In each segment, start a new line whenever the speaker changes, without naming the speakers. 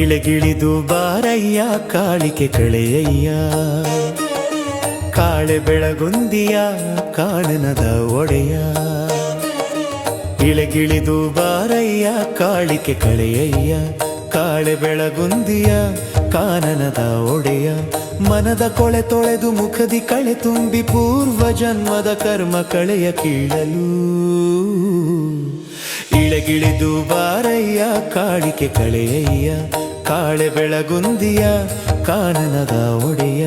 ಇಳಗಿಳಿದು ಬಾರಯ್ಯ, ಕಾಳಿಕೆ ಕಳೆಯಯ್ಯ. ಕಾಳೆ ಬೆಳಗುಂದಿಯ ಕಾಣನದ ಒಡೆಯ. ಇಳಗಿಳಿದು ಬಾರಯ್ಯ, ಕಾಳಿಕೆ ಕಳೆಯಯ್ಯ. ಕಾಳೆ ಬೆಳಗುಂದಿಯ, ಕಾನನದ ಒಡೆಯ. ಮನದ ಕೊಳೆ ತೊಳೆದು ಮುಖದಿ ಕಳೆ ತುಂಬಿ ಪೂರ್ವ ಜನ್ಮದ ಕರ್ಮ ಕಳೆಯ ಕೀಳಲು. ಇಳಗಿಳಿದು ಬಾರಯ್ಯ, ಕಾಳಿಕೆ ಕಳೆಯಯ್ಯ. ಕಾಳೆ ಬೆಳಗುಂದಿಯ ಕಾನನದ ಒಡೆಯ.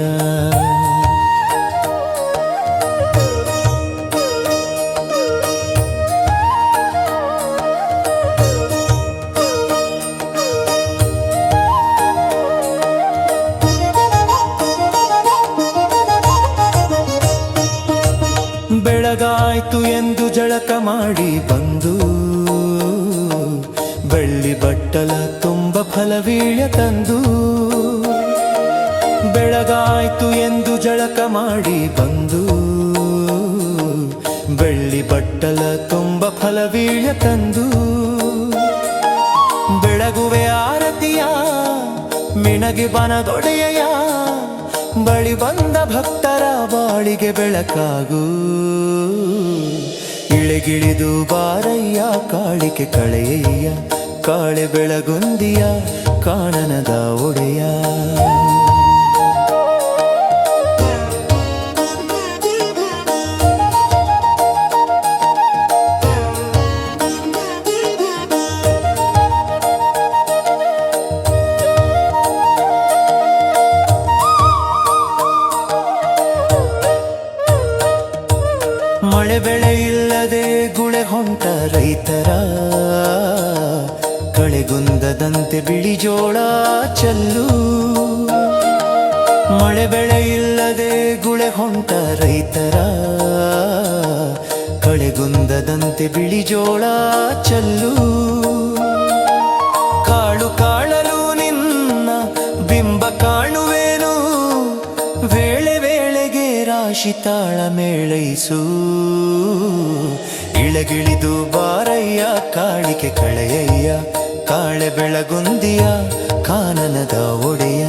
ಬೆಳಗಾಯ್ತು ಎಂದು ಜಳಕ ಮಾಡಿ ಬಂದು ಬೆಳ್ಳಿ ಬಟ್ಟಲ ತುಂಬ ಫಲವೀಳ್ಯ ತಂದು ಬೆಳಗಾಯ್ತು ಎಂದು ಜಳಕ ಮಾಡಿ ಬಂದು ಬೆಳ್ಳಿ ಬಟ್ಟಲ ತುಂಬ ಫಲವೀಳ್ಯ ತಂದು ಬೆಳಗುವೆ ಆರತಿಯ ಮಿಣಗಿ ಬನದೊಡೆಯ ಬಳಿ ಬಂದ ಭಕ್ತರ ಬಾಳಿಗೆ ಬೆಳಕಾಗು. ಇಳೆಗಿಳಿದು ಬಾರಯ್ಯ ಕಾಳಿಕೆ ಕಳೆಯಯ್ಯ. ಕಾಳೆ ಬೆಳಗುಂದಿಯ ಕಾಣನದ ಒಡೆಯ. ಮಳೆ ಬೆಳೆ ಇಲ್ಲದೆ ಗುಳೆ ಹೊಂಟ ರೈತರ. ಕಳೆಗುಂದದಂತೆ ಬಿಳಿ ಜೋಳ ಚಲ್ಲು. ಮಳೆ ಬೆಳೆ ಇಲ್ಲದೆ ಗುಳೆ ಹೊಂಟ ರೈತರ. ಕಳೆಗುಂದದಂತೆ ಬಿಳಿ ಜೋಳ ಚಲ್ಲು. ಕಾಳು ಕಾಳಲು ನಿನ್ನ ಬಿಂಬ ಕಾಣುವೇನು. ವೇಳೆ ವೇಳೆಗೆ ರಾಶಿ ತಾಳ ಮೇಳೈಸು. ಇಳಗಿಳಿದು ಬಾರಯ್ಯ ಕಾಳಿಕೆ ಕಳೆಯಯ್ಯ. ಕಾಳೆ ಬೆಳಗುಂದಿಯ ಕಾನನದ ಒಡೆಯ.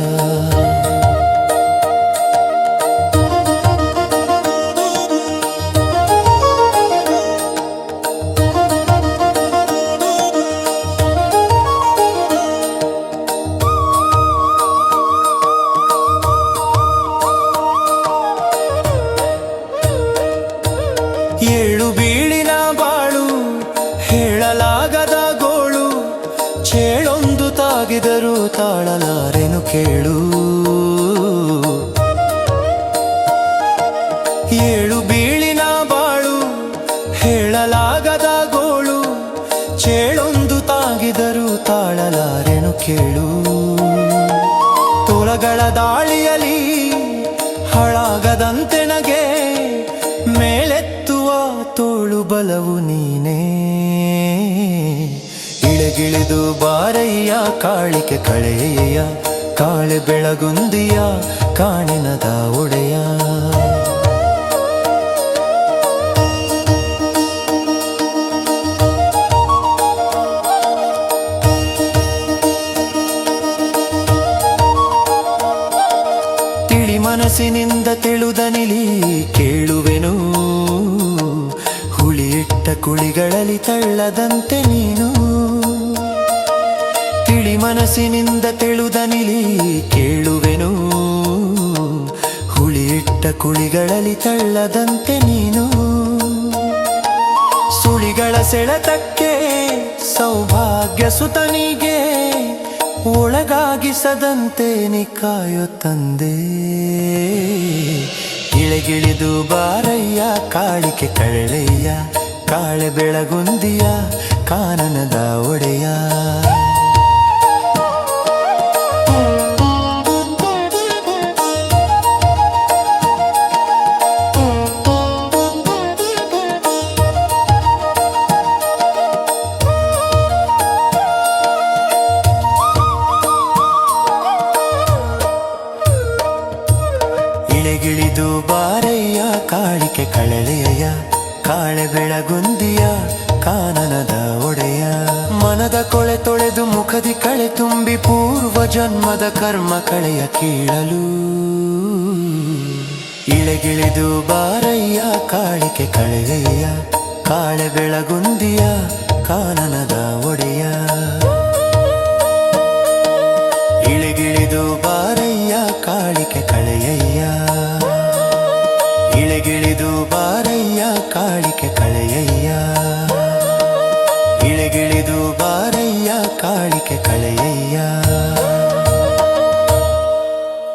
ಕೇಳು. ಏಳು ಬೀಳಿನ ಬಾಳು, ಹೇಳಲಾಗದ ಗೋಳು, ಚೇಳೊಂದು ತಾಗಿದರೂ ತಾಳಲಾರೆನು ಕೇಳು. ತೋಳಗಳ ದಾಳಿಯಲಿ ಹಾಳಾಗದಂತೆನಗೆ ಮೇಲೆತ್ತುವ ತೋಳು ಬಲವು ನೀನೇ. ಇಳಗಿಳಿದು ಬಾರಯ್ಯ, ಕಾಳಿಕೆ ಕಳೆಯ ಕಾಳೆ ಬೆಳಗುಂದಿಯ ಕಾಣಿನದ ಒಡೆಯ. ತಿಳಿ ಮನಸ್ಸಿನಿಂದ ತಿಳುದನಿಲಿ ಕೇಳುವೆನು. ಹುಳಿಯಿಟ್ಟ ಕುಳಿಗಳಲ್ಲಿ ತಳ್ಳದಂತೆ ನೀನು. ತಿಳಿ ಮನಸ್ಸಿನಿಂದ ತೆಳುದನಿಲಿ ಕೇಳುವೆನು. ಇಟ್ಟ ಕುಳಿಗಳಲ್ಲಿ ತಳ್ಳದಂತೆ ನೀನು. ಸುಳಿಗಳ ಸೆಳೆತಕ್ಕೆ ಸೌಭಾಗ್ಯ ಸುತನಿಗೆ ಒಳಗಾಗಿಸದಂತೆ ನಿ ಕಾಯೋ ತಂದೆ. ಇಳೆಗಿಳಿದು ಬಾರಯ್ಯ, ಕಾಳಿಕೆ ಕಳೆಯ ಕಾಳೆ ಬೆಳಗುಂದಿಯ, ಕಾನನದ ಒಡೆಯ. ಇಳೆಗಿಳಿದು ಬಾರಯ್ಯ, ಕಾಳಿಕೆ ಕಳಲೆಯ, ಕಾಳೆ ಬೆಳಗುಂದಿಯ, ಕಾನನದ ಒಡೆಯ. ಮನದ ಕೊಳೆ ತೊಳೆದು ಮುಖದಿ ಕಳೆ ತುಂಬಿ ಪೂರ್ವ ಜನ್ಮದ ಕರ್ಮ ಕಳೆಯ ಕೀಳಲು. ಇಳೆಗಿಳಿದು ಬಾರಯ್ಯ, ಕಾಳಿಕೆ ಕಳೆಯ ಕಾಳೆ ಬೆಳಗುಂದಿಯ, ಕಾನನದ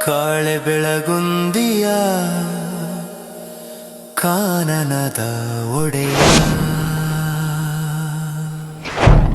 ಕಾಳೆ ಬೆಳಗುಂದಿಯ ಕಾನನದ ಒಡೆಯ.